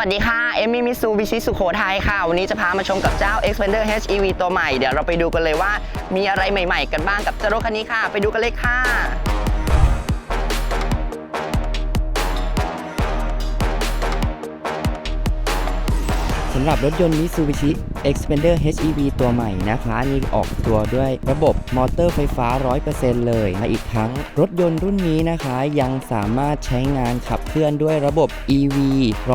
วัสดีค่ะ เอมมี่มิซูบิชิสุโขทัยค่ะ วันนี้จะพามาชมกับเจ้า Xpander HEV ตัวใหม่ เดี๋ยวเราไปดูกันเลยว่ามีอะไรใหม่ๆ กันบ้างกับเจ้ารถคันนี้ค่ะ ไปดูกันเลยค่ะ สำหรับรถยนต์ Mitsubishi Xpander HEV ตัวใหม่นะคะนี่ออกตัวด้วยระบบมอเตอร์ไฟฟ้า 100%เลยและอีกทั้งรถยนต์รุ่นนี้นะคะยังสามารถใช้งานขับเคลื่อนด้วยระบบ EV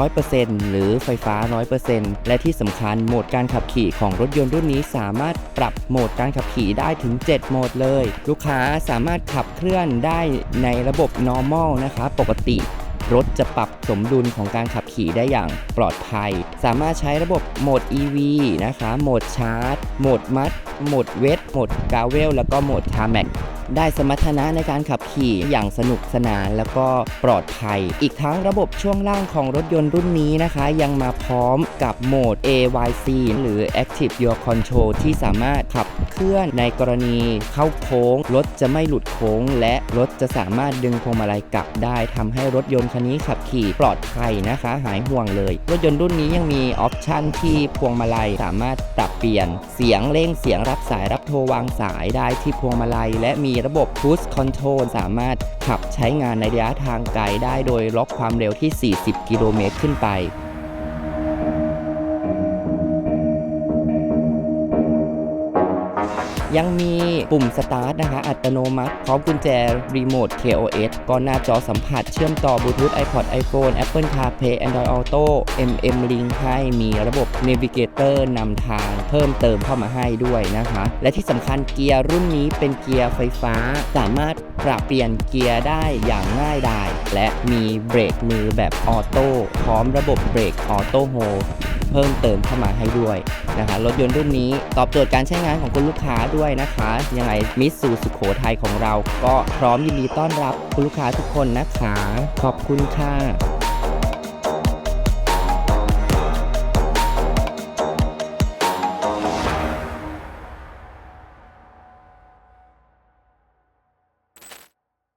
100%หรือไฟฟ้า 100%และที่สำคัญโหมดการขับขี่ของรถยนต์รุ่นนี้สามารถปรับโหมดการขับขี่ได้ถึง 7 โหมดเลย ลูกค้าสามารถขับเคลื่อนได้ในระบบ normal นะคะปกติ รถจะปรับสมดุลของการขับขี่ได้อย่างปลอดภัย สามารถใช้ระบบโหมด EV นะคะ โหมดชาร์จ โหมดมัด โหมดเวท โหมดกาเวล แล้วก็โหมดทาร์แม็ก ได้สมรรถนะในการขับขี่อย่างสนุกสนานแล้วก็ปลอดภัย อีกทั้งระบบช่วงล่างของรถยนต์รุ่นนี้นะคะ ยังมาพร้อมกับโหมด AYC หรือ Active Your Control ที่สามารถขับเคลื่อนในกรณีเข้าโค้ง รถจะไม่หลุดโค้ง และรถจะสามารถดึงพวงมาลัยกลับได้ทำให้รถยนต์คันนี้ขับขี่ปลอดภัยนะคะ หายห่วงเลย รถยนต์รุ่นนี้ยังมีออปชันที่พวงมาลัยสามารถปรับเปลี่ยน เสียงเร่งเสียงรับสายรับโทรวางสายได้ที่พวงมาลัย และมีระบบ Cruise Control สามารถขับใช้งานในระยะทางไกลได้โดยล็อกความเร็วที่ 40 กิโลเมตรขึ้นไป ยังมีปุ่มสตาร์ทนะคะ อัตโนมัติพร้อมกุญแจรีโมท KOS ก็หน้าจอสัมผัสเชื่อมต่อบลูทูธ iPod iPhone Apple CarPlay Android Auto MM Link ให้มีระบบ Navigator นำทางเพิ่มเติมเข้ามาให้ด้วยนะคะ และที่สำคัญเกียร์รุ่นนี้เป็นเกียร์ไฟฟ้า สามารถปรับเปลี่ยนเกียร์ได้อย่างง่ายดาย และมีเบรกมือแบบออโต้พร้อมระบบเบรกออโต้โฮเพิ่มเติมเข้ามาให้ด้วย นะคะรถยนต์รุ่นนี้ตอบโจทย์การใช้งานของคุณลูกค้าด้วยนะคะยังไงมิสซูสุโขทัยของเรา ก็พร้อมยินดีต้อนรับคุณลูกค้าทุกคนนะคะ ขอบคุณค่ะ